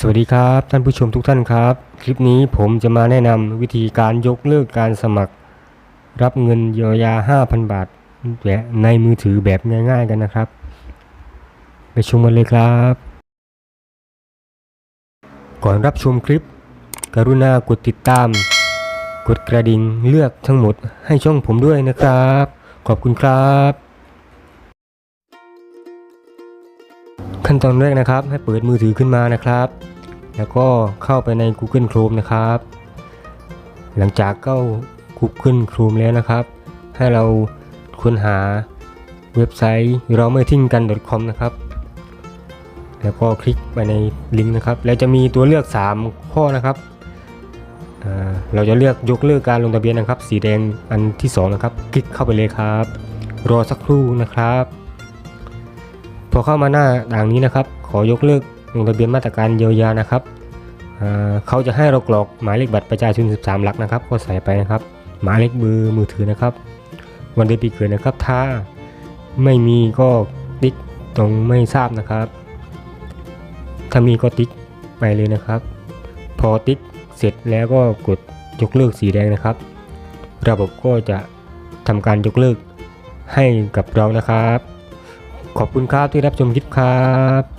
สวัสดีครับท่านผู้ชมทุกท่านครับ คลิปนี้ผมจะมาแนะนำวิธีการยกเลิกการสมัคร รับเงินเยียวยา 5,000 บาทแบบในมือถือแบบง่ายๆกันนะครับ ไปชมกันเลยครับ ก่อนรับชมคลิป กรุณากดติดตาม กดกระดิ่งเลือกทั้งหมดให้ช่องผมด้วยนะครับ ขอบคุณครับ ขั้นตอนแรกนะครับ ให้เปิดมือถือขึ้นมานะครับ แล้วก็เข้าไปใน Google Chrome นะครับ หลังจากเข้า Google Chrome แล้วนะครับ ให้เราค้นหาเว็บไซต์เราไม่ทิ้งกัน .com นะครับ แล้วก็คลิกไปในลิงก์นะครับ แล้วจะมีตัวเลือก 3 ข้อนะครับเราจะเลือกยกเลิกการลงทะเบียนนะครับ สีแดงอันที่ 2 นะครับ คลิกเข้าไปเลยครับ รอสักครู่นะครับ อเข้ามาหน้าด่างนี้นะครับ ขอยกเลิกลงทะเบียนมาตรการเยียวยานะครับเขาจะให้เรากรอกหมายเลขบัตรประชาชน 13 หลักนะครับ ก็ใส่ไปนะครับ หมายเลขเบอร์มือถือนะครับ วันเดือนปีเกิดนะครับ ถ้าไม่มีก็ติ๊กตรงไม่ทราบนะครับ ถ้ามีก็ติ๊กไปเลยนะครับ พอติ๊กเสร็จแล้วก็กดยกเลิกสีแดงนะครับ ระบบก็จะทำการยกเลิกให้กับเรานะครับ ขอบคุณครับที่รับชมคลิปครับ